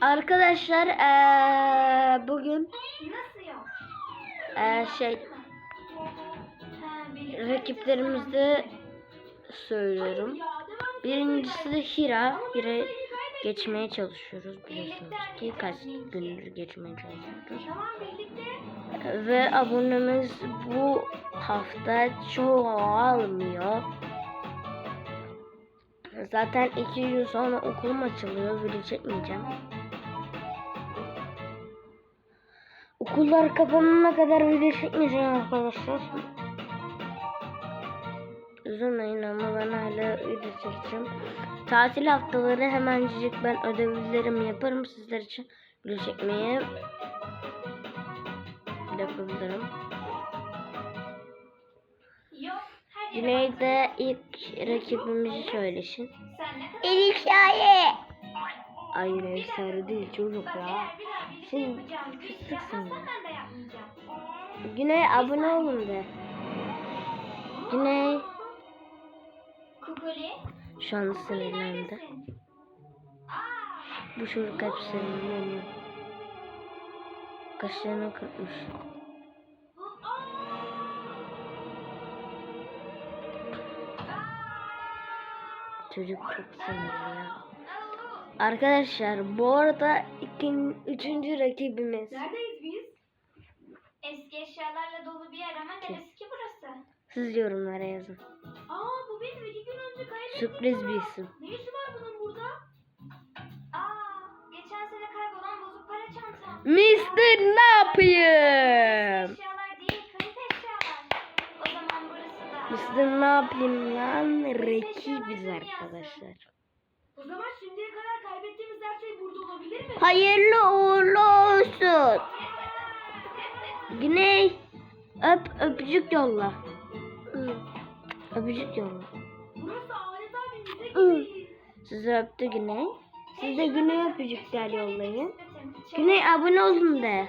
Arkadaşlar eee, bugün eee, şey rakiplerimizi söylüyorum. Birincisi de Hira. Hira geçmeye çalışıyoruz biliyorsunuz ki kaç gündür geçmeye çalışıyoruz. Ve abonemiz bu hafta çoğalmıyor. Zaten iki gün sonra okulum açılıyor. Video çekmeyeceğim. Okullar kapanana kadar video çekmeyeceğim arkadaşlar. Üzülmeyin ama ben hala video çekeceğim. Tatil haftaları hemencik ben ödevlerimi yaparım sizler için video çekmeye yapabilirim. Güneyde ilk rakibimizi söylesin. Kadar... Elifşaye. Hayır efsane değil çocuk ya. bir iş fıstıksın. Güney abone olun de. Güney şu Kukuli sinirlendi. Bu çocuk hep sinirleniyor. Kaşlarını kırpmış. Çocuk çok sinirli ya. Arkadaşlar bu arada ikin, üçüncü rakibimiz. Neredeyiz biz? Eski eşyalarla dolu bir yer ama neresi ki burası? Siz yorumlara yazın. Aa bu benim iki gün önce kaybettiğim Sürpriz bir isim. Ne işi var bunun burada? Aa geçen sene kaybolan bozuk para çantam. Mister ne yapayım? Eşyalar değil kayıp eşyalar. O zaman burası da. Mister ne yapayım lan? Rakibiz arkadaşlar. O zaman şimdiye kadar kaybettiğimiz her şey burada olabilir mi? Hayırlı uğurlu olsun. Güney öp öpücük yolla. Öpücük yolla. Burası adeta bir müze Hı. gibi. Sizi öptü Güney. Siz de Güney öpücükler yollayın. Güney abone olun de.